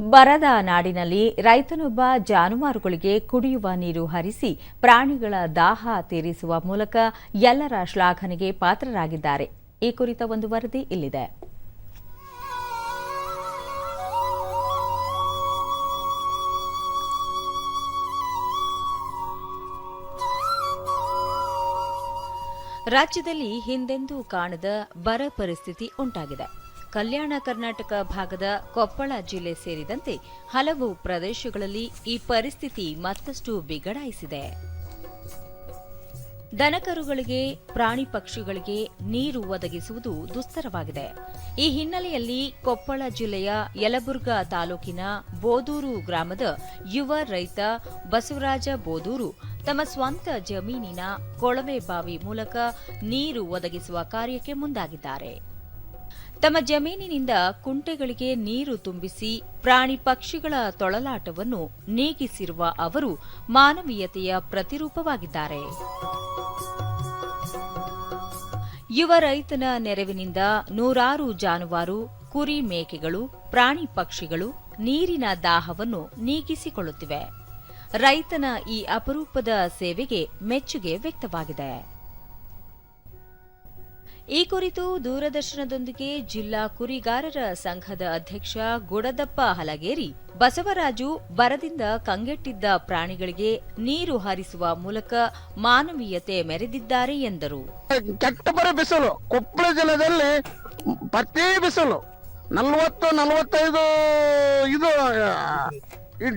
ಬರದ ನಾಡಿನಲ್ಲಿ ರೈತನೊಬ್ಬ ಜಾನುವಾರುಗಳಿಗೆ ಕುಡಿಯುವ ನೀರು ಹರಿಸಿ ಪ್ರಾಣಿಗಳ ದಾಹ ತೀರಿಸುವ ಮೂಲಕ ಎಲ್ಲರ ಶ್ಲಾಘನೆಗೆ ಪಾತ್ರರಾಗಿದ್ದಾರೆ. ಈ ಕುರಿತ ಒಂದು ವರದಿ ಇಲ್ಲಿದೆ. ರಾಜ್ಯದಲ್ಲಿ ಹಿಂದೆಂದೂ ಕಾಣದ ಬರ ಪರಿಸ್ಥಿತಿ ಉಂಟಾಗಿದೆ. ಕಲ್ಯಾಣ ಕರ್ನಾಟಕ ಭಾಗದ ಕೊಪ್ಪಳ ಜಿಲ್ಲೆ ಸೇರಿದಂತೆ ಹಲವು ಪ್ರದೇಶಗಳಲ್ಲಿ ಈ ಪರಿಸ್ಥಿತಿ ಮತ್ತಷ್ಟು ಬಿಗಡಾಯಿಸಿದೆ. ದನಕರುಗಳಿಗೆ, ಪ್ರಾಣಿ ಪಕ್ಷಿಗಳಿಗೆ ನೀರು ಒದಗಿಸುವುದು ದುಸ್ತರವಾಗಿದೆ. ಈ ಹಿನ್ನೆಲೆಯಲ್ಲಿ ಕೊಪ್ಪಳ ಜಿಲ್ಲೆಯ ಯಲಬುರ್ಗಾ ತಾಲೂಕಿನ ಬೋದೂರು ಗ್ರಾಮದ ಯುವ ರೈತ ಬಸವರಾಜ ಬೋದೂರು ತಮ್ಮ ಸ್ವಂತ ಜಮೀನಿನ ಕೊಳವೆ ಬಾವಿ ಮೂಲಕ ನೀರು ಒದಗಿಸುವ ಕಾರ್ಯಕ್ಕೆ ಮುಂದಾಗಿದ್ದಾರೆ. ತಮ್ಮ ಜಮೀನಿನಿಂದ ಕುಂಟೆಗಳಿಗೆ ನೀರು ತುಂಬಿಸಿ ಪ್ರಾಣಿ ಪಕ್ಷಿಗಳ ತೊಳಲಾಟವನ್ನು ನೀಗಿಸಿರುವ ಅವರು ಮಾನವೀಯತೆಯ ಪ್ರತಿರೂಪವಾಗಿದ್ದಾರೆ. ಯುವ ರೈತನ ನೆರವಿನಿಂದ ನೂರಾರು ಜಾನುವಾರು, ಕುರಿ ಮೇಕೆಗಳು, ಪ್ರಾಣಿ ಪಕ್ಷಿಗಳು ನೀರಿನ ದಾಹವನ್ನು ನೀಗಿಸಿಕೊಳ್ಳುತ್ತಿವೆ. ರೈತನ ಈ ಅಪರೂಪದ ಸೇವೆಗೆ ಮೆಚ್ಚುಗೆ ವ್ಯಕ್ತವಾಗಿದೆ. ಈ ಕುರಿತು ದೂರದರ್ಶನದೊಂದಿಗೆ ಜಿಲ್ಲಾ ಕುರಿಗಾರರ ಸಂಘದ ಅಧ್ಯಕ್ಷ ಗುಡದಪ್ಪ ಹಲಗೇರಿ, ಬಸವರಾಜು ಬರದಿಂದ ಕಂಗೆಟ್ಟಿದ್ದ ಪ್ರಾಣಿಗಳಿಗೆ ನೀರು ಹರಿಸುವ ಮೂಲಕ ಮಾನವೀಯತೆ ಮೆರೆದಿದ್ದಾರೆ ಎಂದರು. ಕೆಟ್ಟ ಬರ ಬಿಸಿಲು, ಕೊಪ್ಪಳ ಜಿಲ್ಲೆಯಲ್ಲಿ ಪ್ರತಿ ಬಿಸಿಲು ಇದು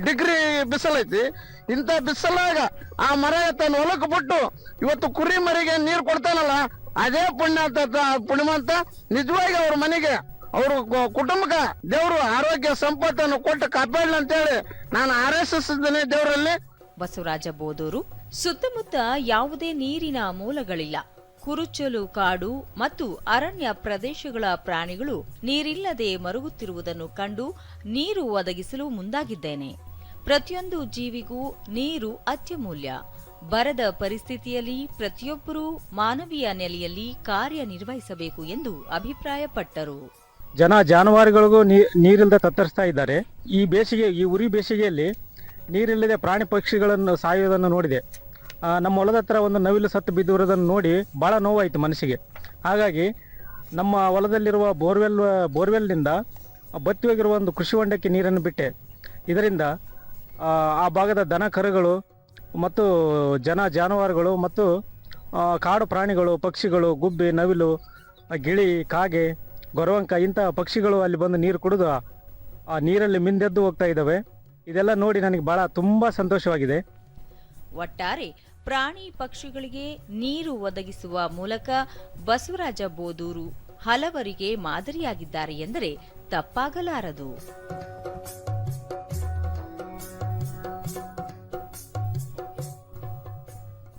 ಡಿಗ್ರಿ ಬಿಸಿಲೈತಿ. ಇಂಥ ಬಿಸಿಲಾಗ ಆ ಮರ ತನ್ನ ಹೊಲಕ್ಕೆ ಬಿಟ್ಟು ಇವತ್ತು ಕುರಿ ಮರಿಗೆ ನೀರು ಕೊಡ್ತಾನಲ್ಲ ಅದೇ ಪುಣ್ಯ ಪುಣ್ಯವಂತ ನಿಜವಾಗಿ ಅವ್ರ ಮನೆಗೆ, ಅವ್ರ ಕುಟುಂಬಕ ಕುಟುಂಬಕ್ಕೆ ದೇವರು ಆರೋಗ್ಯ ಸಂಪತ್ತನ್ನು ಕೊಟ್ಟು ಕಾಪಾಡಲಿ ಅಂತೇಳಿ ನಾನು ಆರೈಸಿದ್ದೇನೆ ದೇವರಲ್ಲಿ. ಬಸವರಾಜ ಬೋದೂರು, ಸುತ್ತಮುತ್ತ ಯಾವುದೇ ನೀರಿನ ಮೂಲಗಳಿಲ್ಲ. ಕುರುಚಲು ಕಾಡು ಮತ್ತು ಅರಣ್ಯ ಪ್ರದೇಶಗಳ ಪ್ರಾಣಿಗಳು ನೀರಿಲ್ಲದೆ ಮರುಗುತ್ತಿರುವುದನ್ನು ಕಂಡು ನೀರು ಒದಗಿಸಲು ಮುಂದಾಗಿದ್ದೇನೆ. ಪ್ರತಿಯೊಂದು ಜೀವಿಗೂ ನೀರು ಅತ್ಯಮೂಲ್ಯ. ಬರದ ಪರಿಸ್ಥಿತಿಯಲ್ಲಿ ಪ್ರತಿಯೊಬ್ಬರೂ ಮಾನವೀಯ ನೆಲೆಯಲ್ಲಿ ಕಾರ್ಯನಿರ್ವಹಿಸಬೇಕು ಎಂದು ಅಭಿಪ್ರಾಯಪಟ್ಟರು. ಜನ ಜಾನುವಾರುಗಳಿಗೂ ನೀರಿಲ್ಲದೆ ತತ್ತರಿಸ್ತಾ ಇದ್ದಾರೆ. ಈ ಬೇಸಿಗೆ, ಈ ಉರಿ ಬೇಸಿಗೆಯಲ್ಲಿ ನೀರಿಲ್ಲದೆ ಪ್ರಾಣಿ ಪಕ್ಷಿಗಳನ್ನು ಸಾಯುವುದನ್ನು ನೋಡಿದೆ. ನಮ್ಮ ಹೊಲದ ಹತ್ರ ಒಂದು ನವಿಲು ಸತ್ತು ಬಿದ್ದಿರೋದನ್ನು ನೋಡಿ ಭಾಳ ನೋವಾಯಿತು ಮನಸ್ಸಿಗೆ. ಹಾಗಾಗಿ ನಮ್ಮ ಹೊಲದಲ್ಲಿರುವ ಬೋರ್ವೆಲ್, ಬೋರ್ವೆಲ್ನಿಂದ ಬತ್ತಿ ಹೋಗಿರುವ ಒಂದು ಕೃಷಿ ಹೊಂಡಕ್ಕೆ ನೀರನ್ನು ಬಿಟ್ಟೆ. ಇದರಿಂದ ಆ ಭಾಗದ ದನ ಕರುಗಳು ಮತ್ತು ಜನ ಜಾನುವಾರುಗಳು ಮತ್ತು ಕಾಡು ಪ್ರಾಣಿಗಳು, ಪಕ್ಷಿಗಳು, ಗುಬ್ಬಿ, ನವಿಲು, ಗಿಳಿ, ಕಾಗೆ, ಗೊರವಂಕ ಇಂಥ ಪಕ್ಷಿಗಳು ಅಲ್ಲಿ ಬಂದು ನೀರು ಕುಡಿದು, ಆ ನೀರಲ್ಲಿ ಮಿಂದೆದ್ದು ಹೋಗ್ತಾ ಇದ್ದಾವೆ. ಇದೆಲ್ಲ ನೋಡಿ ನನಗೆ ಭಾಳ ತುಂಬ ಸಂತೋಷವಾಗಿದೆ. ಒಟ್ಟಾರೆ ಪ್ರಾಣಿ ಪಕ್ಷಿಗಳಿಗೆ ನೀರು ಒದಗಿಸುವ ಮೂಲಕ ಬಸವರಾಜ ಬೋದೂರು ಹಲವರಿಗೆ ಮಾದರಿಯಾಗಿದ್ದಾರೆ ಎಂದರೆ ತಪ್ಪಾಗಲಾರದು.